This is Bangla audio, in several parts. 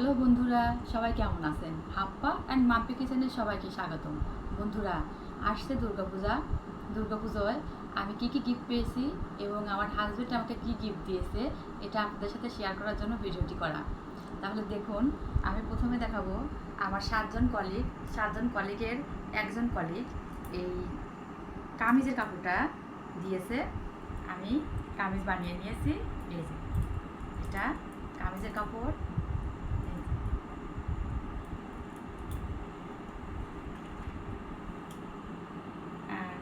হ্যালো বন্ধুরা, সবাই কেমন আছেন? হাপ্পা অ্যান্ড মাম্পি কিচেনে সবাইকে স্বাগতম। বন্ধুরা, আসছে দুর্গাপূজা। দুর্গাপুজোয় আমি কি কি গিফট পেয়েছি এবং আমার হাজব্যান্ড আমাকে কি গিফট দিয়েছে, এটা আপনাদের সাথে শেয়ার করার জন্য ভিডিওটি করা। তাহলে দেখুন, আমি প্রথমে দেখাবো আমার সাতজন কলিগ সাতজন কলিগের একজন কলিগ এই কামিজের কাপড়টা দিয়েছে। আমি কামিজ বানিয়ে নিয়েছি, এই এটা কামিজের কাপড় এই যে। আর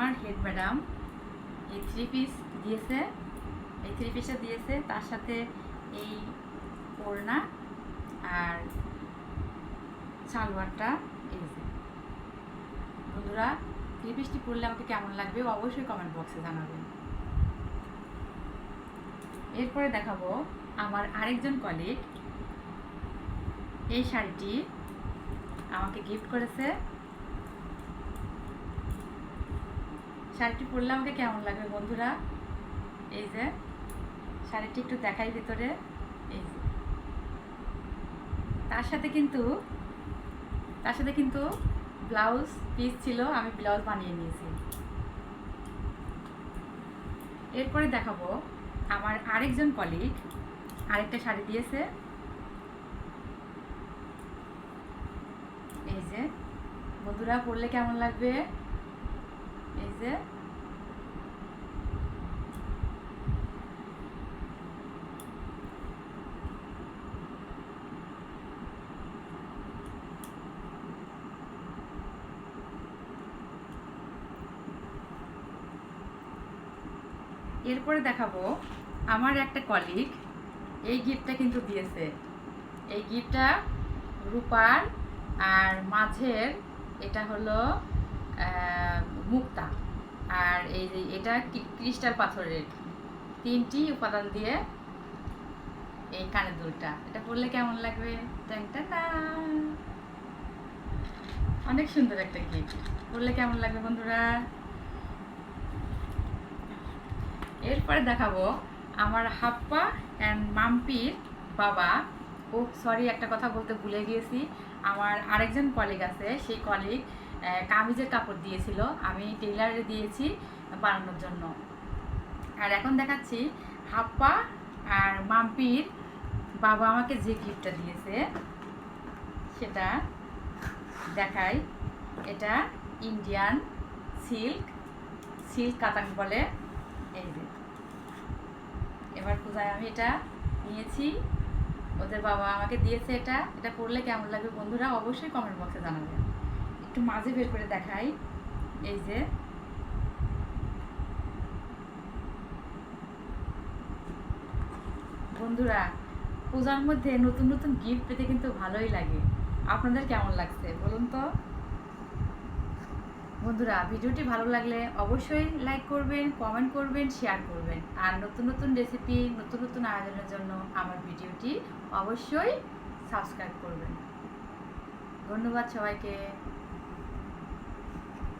আমার হেড ম্যাডাম এই থ্রি পিস দিয়েছে, এই থ্রি পিসটা দিয়েছে, তার সাথে এই ওড়না আর সালোয়ারটা এই বন্ধুরা থ্রি পিসটি পরলে আমাকে কেমন লাগবে অবশ্যই কমেন্ট বক্সে জানাবেন। এরপরে দেখাবো আমার আরেকজন কলিগ এই শাড়িটি আমাকে গিফট করেছে। শাড়িটি পরলে আমাকে কেমন লাগবে বন্ধুরা? এই যে, শাড়িটি একটু দেখাই ভিতরে। এই যে। তার সাথে কিন্তু, তার সাথে কিন্তু ব্লাউজ পিস ছিল, আমি ব্লাউজ বানিয়ে নিয়েছি। এরপরে দেখাবো, আমার আরেকজন কলিগ আরেকটা শাড়ি দিয়েছে। এই যে, বন্ধুরা, পরলে কেমন লাগবে? যে এরপরে দেখাবো আমার একটা কলিগ এই গিফটটা কিন্তু দিয়েছে। এই গিফটটা রূপার আর মাঝের, এটা হলো মুক্তা। আর এই যে এটা ক্রিস্টাল পাথরের তিনটি উপাদান দিয়ে এই কানের দুলটা। এটা পরলে কেমন লাগবে। অনেক সুন্দর একটা গিফট। পরলে কেমন লাগবে বন্ধুরা? এরপরে দেখাবো আমার হাপ্পা অ্যান্ড মাম্পির বাবা। ও সরি একটা কথা বলতে ভুলে গিয়েছি। আমার আরেকজন কলিগ আছে, সেই কলিগ কামিজের কাপড় দিয়েছিল। আমি টেইলারে দিয়েছি বানানোর জন্য। আর এখন দেখাচ্ছি হাপ্পা আর মাম্পির বাবা আমাকে যে গিফটটা দিয়েছে, সেটা দেখাই। এটা ইন্ডিয়ান সিল্ক সিল্ক কাতান বলে। এই এবার পূজায় আমি এটা নিয়েছি? ওদের বাবা আমাকে দিয়েছে এটা। এটা পড়লে কেমন লাগবে বন্ধুরা অবশ্যই কমেন্ট বক্সে জানাবেন। একটু মাঝে বের করে দেখাই। এই যে। বন্ধুরা, পূজার মধ্যে নতুন নতুন গিফট পেতে কিন্তু ভালোই লাগে। আপনাদের কেমন লাগছে, বলুন তো? বন্ধুরা, ভিডিওটি ভালো লাগলে অবশ্যই লাইক করবেন কমেন্ট করবেন শেয়ার করবেন। আর নতুন নতুন রেসিপি নতুন নতুন আয়োজনের জন্য আমার ভিডিওটি অবশ্যই সাবস্ক্রাইব করবেন। ধন্যবাদ সবাইকে।